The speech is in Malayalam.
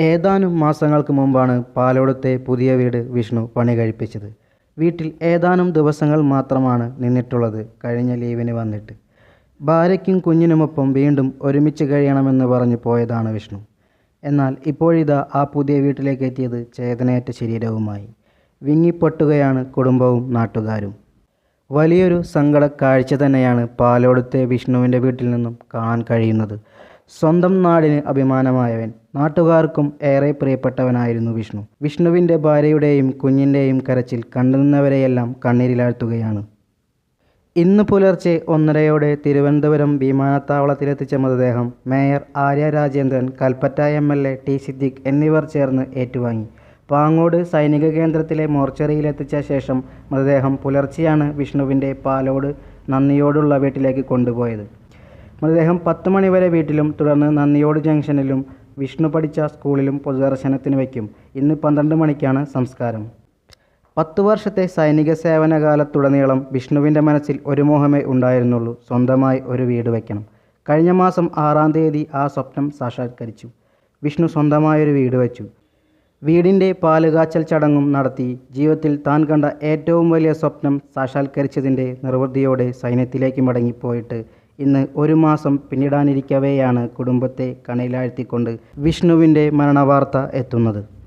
ഏതാനും മാസങ്ങൾക്ക് മുമ്പാണ് പാലോടത്തെ പുതിയ വീട് വിഷ്ണു പണി കഴിപ്പിച്ചത്. വീട്ടിൽ ഏതാനും ദിവസങ്ങൾ മാത്രമാണ് നിന്നിട്ടുള്ളത്. കഴിഞ്ഞ ലീവിന് വന്നിട്ട്. ഭാര്യയ്ക്കും കുഞ്ഞിനുമൊപ്പം വീണ്ടും ഒരുമിച്ച് കഴിയണമെന്ന് പറഞ്ഞു പോയതാണ് വിഷ്ണു. എന്നാൽ ഇപ്പോഴിതാ ആ പുതിയ വീട്ടിലേക്ക് എത്തിയത് ചേതനയേറ്റ ശരീരവുമായി. വിങ്ങിപ്പൊട്ടുകയാണ് കുടുംബവും നാട്ടുകാരും. വലിയൊരു സങ്കട കാഴ്ച തന്നെയാണ് പാലോടത്തെ വിഷ്ണുവിന്റെ വീട്ടിൽ നിന്നും കാണാൻ കഴിയുന്നത്. സ്വന്തം നാടിന് അഭിമാനമായവൻ. നാട്ടുകാർക്കും ഏറെ പ്രിയപ്പെട്ടവനായിരുന്നു വിഷ്ണു. വിഷ്ണുവിന്റെ ഭാര്യയുടെയും കുഞ്ഞിന്റെയും കരച്ചിൽ കണ്ടുനിന്നവരെയെല്ലാം കണ്ണീരിലാഴ്ത്തുകയാണ്. ഇന്ന് പുലർച്ചെ ഒന്നരയോടെ തിരുവനന്തപുരം വിമാനത്താവളത്തിലെത്തിച്ച മൃതദേഹം mayor Arya Rajendran Kalpetta M L A T Siddique എന്നിവർ ചേർന്ന് ഏറ്റുവാങ്ങി. പാങ്ങോട് സൈനിക കേന്ദ്രത്തിലെ മോർച്ചറിയിലെത്തിച്ച ശേഷം മൃതദേഹം പുലർച്ചെയാണ് വിഷ്ണുവിന്റെ പാലോട് നന്ദിയോടുള്ള വീട്ടിലേക്ക് കൊണ്ടുപോയത്. മൃതദേഹം പത്ത് മണിവരെ വീട്ടിലും തുടർന്ന് നന്ദിയോട് ജംഗ്ഷനിലും വിഷ്ണു പഠിച്ച സ്കൂളിലും പൊതുദർശനത്തിന് വയ്ക്കും. ഇന്ന് പന്ത്രണ്ട് മണിക്കാണ് സംസ്കാരം. പത്തു വർഷത്തെ സൈനിക സേവനകാലത്തുടനീളം വിഷ്ണുവിന്റെ മനസ്സിൽ ഒരു മോഹമേ ഉണ്ടായിരുന്നുള്ളൂ. സ്വന്തമായി ഒരു വീട് വയ്ക്കണം. കഴിഞ്ഞ മാസം ആറാം തീയതി ആ സ്വപ്നം സാക്ഷാത്കരിച്ചു. വിഷ്ണു സ്വന്തമായൊരു വീട് വച്ചു. വീടിന്റെ പാലുകാച്ചൽ ചടങ്ങും നടത്തി ജീവിതത്തിൽ താൻ കണ്ട ഏറ്റവും വലിയ സ്വപ്നം സാക്ഷാത്കരിച്ചതിന്റെ നിർവൃതിയോടെ സൈന്യത്തിലേക്ക് മടങ്ങിപ്പോയിട്ട് ഇന്ന് ഒരു മാസം പിന്നിടാനിരിക്കവെയാണ് കുടുംബത്തെ കണിയിലാഴ്ത്തിക്കൊണ്ട് വിഷ്ണുവിന്റെ മരണവാർത്ത എത്തുന്നത്.